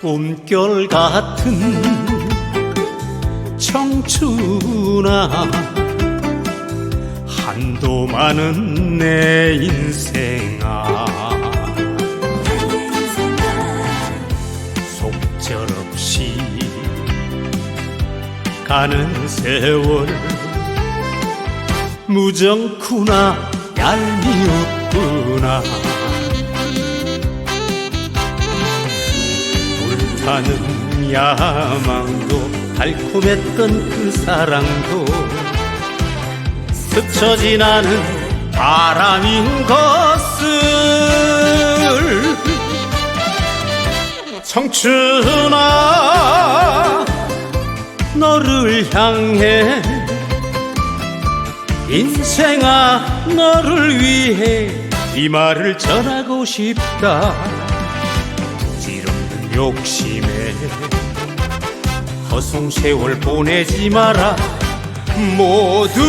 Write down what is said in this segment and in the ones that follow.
꿈결 같은 청춘아 한도 많은 내 인생아. 속절없이 가는 세월 무정쿠나 얄미웠 불타는 야망도 달콤했던 그 사랑도 스쳐 지나는 바람인 것을 청춘아 너를 향해 인생아 너를 위해 이 말을 전하고 싶다 욕심에 허송세월 보내지 마라. 모두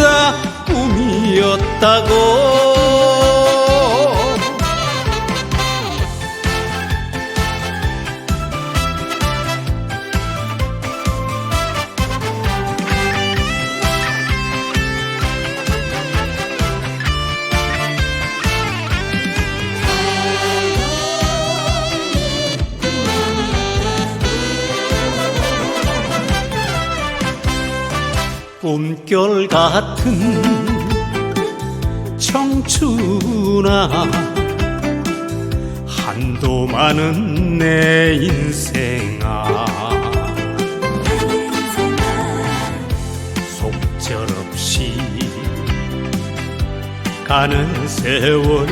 다 꿈이었다고 꿈결 같은 청춘아 한도 많은 내 인생아. 속절없이 가는 세월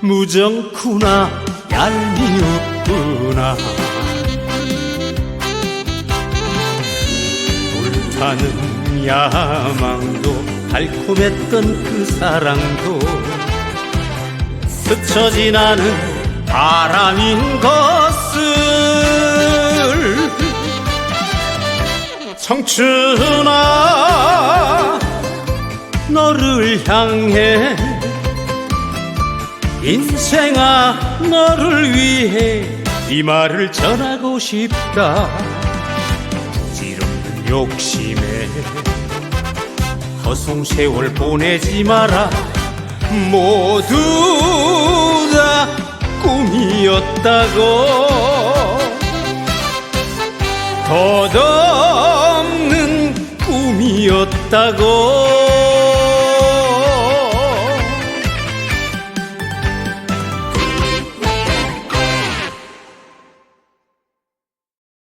무정쿠나 얄미웠구나 불타는 야망도 달콤했던 그 사랑도 스쳐 지나는 바람인 것을 청춘아 너를 향해 인생아 너를 위해 이 말을 전하고 싶다 욕심에 허송세월 보내지 마라. 모두 다 꿈이었다고. 덧없는 꿈이었다고